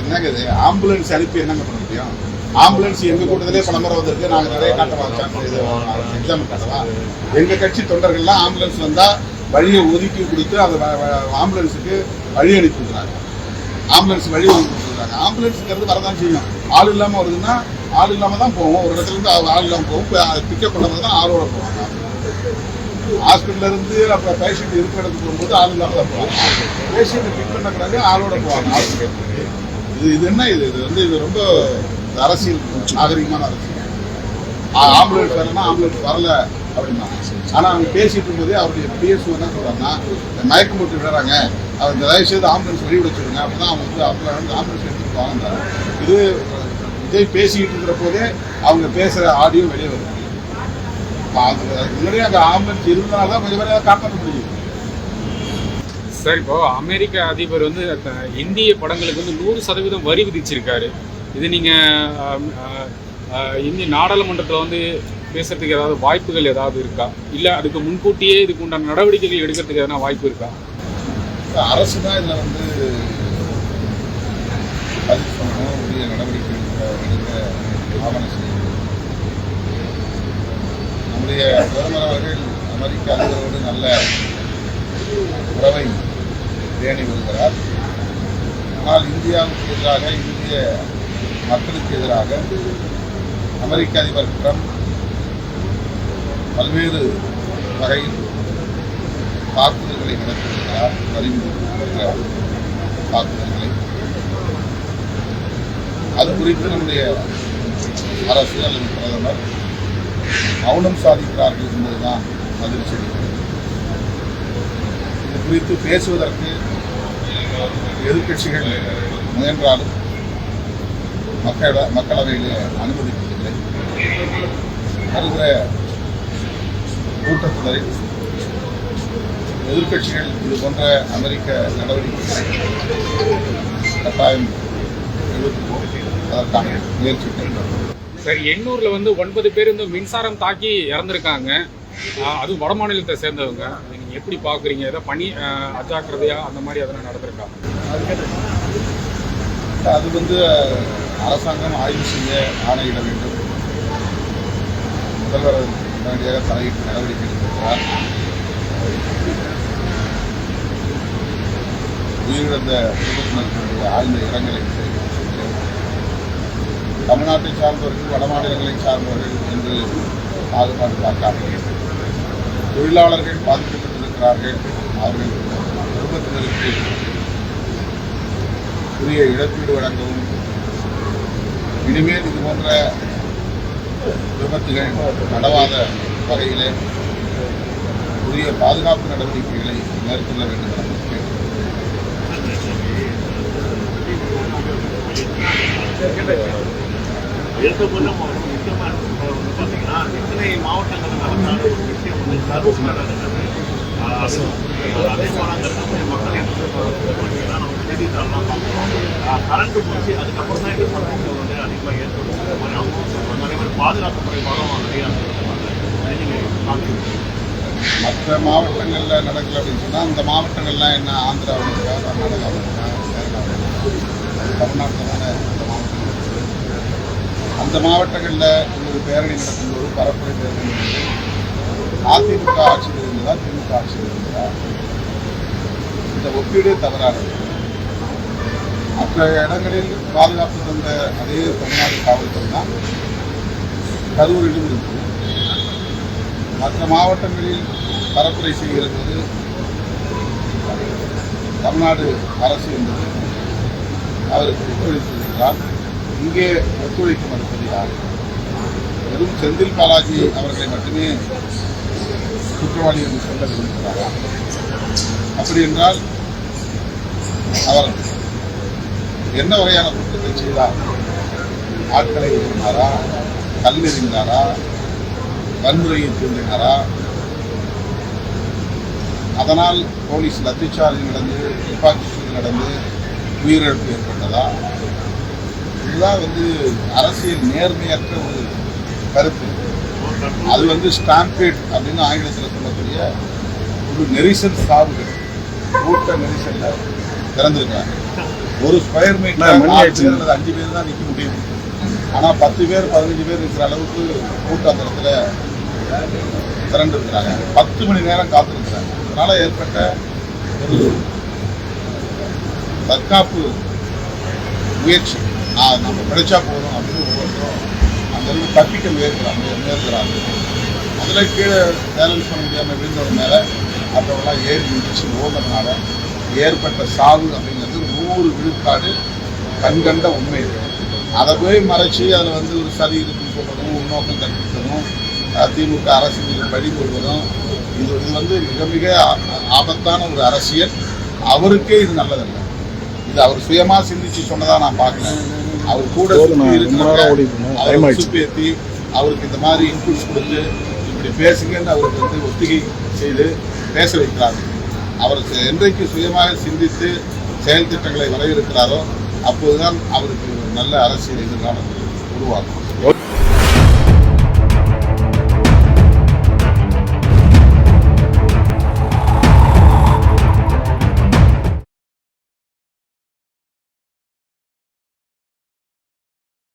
என்னங்க இது? ஆம்புலன்ஸ் அனுப்பி என்னங்க பண்ண முடியும்? ஆம்புலன்ஸ் எங்க கூட்டத்திலே பல முறை வந்திருக்கு நாங்க நிறைய காட்டவா சான்ஸ் காட்டவா? எங்க கட்சி தொண்டர்கள்லாம் ஆம்புலன்ஸ் வந்தா வழியை ஒதுக்கி கொடுத்து அந்த ஆம்புலன்ஸுக்கு வழி அனுப்பி விடுறாங்க. ஆம்புலன்ஸ் வழி ஒதுக்கி கொடுத்துருக்காங்க ஆம்புலன்ஸுங்கிறது வரதான் செய்யும். ஆள் இல்லாம வருதுன்னா ஆள் இல்லாம தான் போவோம். ஒரு இடத்துல இருந்து ஆள் இல்லாம போகும் பிக்கப் பண்ணுறது தான் ஆளோட போவாங்க. ஹாஸ்பிட்டல்ல இருந்து அப்புறம் பேஷண்ட் இருக்கிற இடத்துக்கு போகும்போது ஆள் இல்லாம தான் போவாங்க பேஷண்ட் பிக் பண்ண பிறகு ஆளோட போவாங்க ஹாஸ்பிட்டல் இது இது என்ன இது? இது வந்து இது ரொம்ப அரசியல் நாகரிகமான அரசியல். ஆ- ஆம்புலன்ஸ் வரலன்னா ஆம்புலன்ஸ் வரல அப்படின்னா. ஆனா அவங்க பேசிட்டு இருக்கும்போதே அவருடைய பிஎஸ்ஓ என்ன சொல்றாங்கன்னா இந்த மயக்கம் போட்டு விடுறாங்க. அவர் இந்த தயவு செய்து ஆம்புலன்ஸ் வெளிய விட சொல்லுங்க அவங்க வந்து அவங்க வந்து ஆம்புலன்ஸ் எடுத்துட்டு வாங்க இது விஜய் பேசிக்கிட்டு இருக்கிற போதே அவங்க பேசுற ஆடியோ வெளியே வருது. முன்னாடியே அந்த ஆம்புலன்ஸ் இருந்தனால தான் கொஞ்சம் பேரை காப்பாற்ற முடியும் சார் இப்போ அமெரிக்க அதிபர் வந்து இந்திய படங்களுக்கு வந்து நூறு சதவீதம் வரி விதிச்சிருக்காரு. இது நீங்க ஆம், ஆ, ஆ, இந்திய நாடாளுமன்றத்தில் வந்து பேசுறதுக்கு ஏதாவது வாய்ப்புகள் ஏதாவது இருக்கா? இல்ல அதுக்கு முன்கூட்டியே இதுக்கு உண்டான நடவடிக்கைகள் எடுக்கிறதுக்கு எதனா வாய்ப்பு இருக்கா? அரசு தான் இதில் வந்து உரிய நடவடிக்கை ஆவணம் செய்யணும். நம்முடைய பிரதமர் அவர்கள் அமெரிக்க அதிபரோடு நல்ல உறவை பேணி வருகிறார் ஆனால் இந்தியாவுக்கு எதிராக இந்திய மக்களுக்கு எதிராக அமெரிக்க அதிபர் ட்ரம்ப் பல்வேறு வகையில் தாக்குதல்களை நடத்தியிருக்கிறார் அறிவித்திருக்கிற தாக்குதல்களை. அது குறித்து நம்முடைய அரசு அல்லது பிரதமர் மௌனம் சாதிக்கிறார்கள் என்பதுதான் அதிர்ச்சி. இது குறித்து பேசுவதற்கு எதிர்க்கட்சிகள் முயன்றாலும் மக்கள மக்களவையில் அனுமதிக்கவில்லை. வருகிற கூட்டத்தொடரில் எதிர்க்கட்சிகள் இது போன்ற அமெரிக்க நடவடிக்கைகளை கட்டாயம் எடுத்துக்கோ அதற்கான முயற்சிகள் சார் எண்ணூரில் வந்து ஒன்பது பேர் வந்து மின்சாரம் தாக்கி இறந்துருக்காங்க. அதுவும் வட மாநிலத்தை சேர்ந்தவங்க. நீங்கள் எப்படி பார்க்குறீங்க ஏதாவது பணி அஜாக்கிரதையாக அஜாக்கிரதையா அந்த மாதிரி அதெல்லாம் நடந்திருக்கா? அது வந்து அரசாங்கம் ஆய்வு செய்ய ஆணையிட வேண்டும். முதல்வர் உடனடியாக தலையிட்டு நடவடிக்கை எடுத்திருக்கிறார். உயிரிழந்த குடும்பத்தினருக்கு ஆழ்ந்த இரங்கலை தெரிவித்திருக்கிறேன் தமிழ்நாட்டை சார்ந்தவர்கள் வட மாநிலங்களை சார்ந்தவர்கள் என்று பாகுபாடு பார்க்காமல் தொழிலாளர்கள் பாதிக்கப்பட்டிருக்கிறார்கள் அவர்கள் குடும்பத்தினருக்கு உரிய இழப்பீடு வழங்கவும் இனிமேல் இது போன்ற விபத்துகள் நடவாத வகையிலே உரிய பாதுகாப்பு நடவடிக்கைகளை மேற்கொள்ள வேண்டும் என கேட்டுக்கொள்கிறேன். எடுத்த முக்கியமாக வந்து பார்த்தீங்கன்னா இத்தனை மாவட்டங்கள் நடந்தாலும் ஒரு விஷயம் வந்து சர்வீஸ் நடக்கிறது அதே போலாங்கிறது மக்கள் என்ன பார்த்தீங்கன்னா நம்ம செய்தித்தாள்லாம் பார்க்குறோம் கரண்ட் போச்சு அதுக்கப்புறம் தான் இந்த சம்பவங்கள் வந்து அதிகமாக ஏற்படும் இந்த மாதிரி அவங்க சொல்றாங்க அதே மாதிரி பாதுகாப்பு குறைபாடும் நிறையா அதை நீங்கள் பார்க்குறீங்க மற்ற மாவட்டங்களில் நடக்கல அப்படின்னு சொன்னால் அந்த மாவட்டங்கள்லாம் என்ன ஆந்திராவில் இருக்கா கர்நாடகாவில் இருக்கா கேரளா இருக்கா? தமிழ்நாட்டில் தானே அந்த மாவட்டங்களில் ஒரு பேரணி நடக்கும்போது பரப்புரை பேரணி அதிமுக ஆட்சியில் இருந்ததா திமுக ஆட்சியில் இருந்ததா? இந்த ஒப்பீடு தவறானது. மற்ற இடங்களில் பாதுகாப்பு தந்த அதே தமிழ்நாடு காவல்துறை தான் கரூரிலும் இருக்குது மற்ற மாவட்டங்களில் பரப்புரை செய்கிறது தமிழ்நாடு அரசு என்பது அவருக்கு ஒத்துழைத்திருக்கிறார் இங்கே ஒத்துழைக்க மறுப்பது யார் வெறும் செந்தில் பாலாஜி அவர்களை மட்டுமே குற்றவாளி என்று சொல்ல விரும்புகிறாரா? அப்படி என்றால் அவர் என்ன வகையான குற்றத்தை செய்தார்? ஆட்களை எறிந்தாரா? கல்லெறிந்தாரா வன்முறையை தூண்டினாரா? அதனால் போலீஸ் லத்திச்சார்ஜ் நடந்து துப்பாக்கி சூடு நடந்து உயிரிழப்பு ஏற்பட்டதா? இதுதான் வந்து அரசியல் நேர்மையற்ற ஒரு கருத்து. அது வந்து ஸ்டாம்பேட் அப்படின்னு ஆங்கிலத்தில் சொல்லக்கூடிய ஒரு நெரிசல் சாவுகள். கூட்ட நெரிசல்ல திறந்திருக்காங்க ஒரு ஸ்கொயர் மீட்டர். பேர் அல்லது அஞ்சு பேர் தான் நிக்க முடியும். ஆனா பத்து பேர் பதினஞ்சு பேர் இருக்கிற அளவுக்கு இடத்துல திரண்டு இருக்கிறாங்க பத்து மணி நேரம் காத்திருக்கிறாங்க. அதனால ஏற்பட்ட ஒரு தற்காப்பு முயற்சி. ஆ, நம்ம பிழைச்சா போதும் அப்படின்னு ஒவ்வொருத்தரும் அந்த அளவுக்கு தப்பிக்க முயற்கிறாங்க அதில் கீழே பேலன்ஸ் பண்ண முடியாமல் விழுந்தது மேலே. மற்றவங்களாம் ஏறி முடிச்சு ஓடுறதுனால ஏற்பட்ட சாவு அப்படிங்கிறது நூறு விழுக்காடு கண்கண்ட உண்மை அதை போய் மறைச்சி அதில் வந்து ஒரு சரி இருக்குன்னு சொல்கிறதும் உள்நோக்கம் கற்பிக்கணும் திமுக அரசு மீது பழி கொள்வதும் இது இது வந்து மிக மிக ஆபத்தான ஒரு அரசியல். அவருக்கே இது நல்லதல்ல. இது அவர் சுயமா சிந்திச்சு சொன்னதா நான் பார்க்கல. அவர் கூட. உசுப்பேத்தி அவருக்கு இந்த மாதிரி இன்புட்ஸ் கொடுத்து இப்படி பேசுங்கன்னு அவருக்கு வந்து ஒத்திகை செய்து பேச வைக்கிறார்கள் அவருக்கு என்றைக்கு சுயமாக சிந்தித்து செயல் திட்டங்களை வரையறுக்கிறாரோ அப்போதுதான் அவருக்கு ஒரு நல்ல அரசியல் எதிர்காலம் உருவாகும்.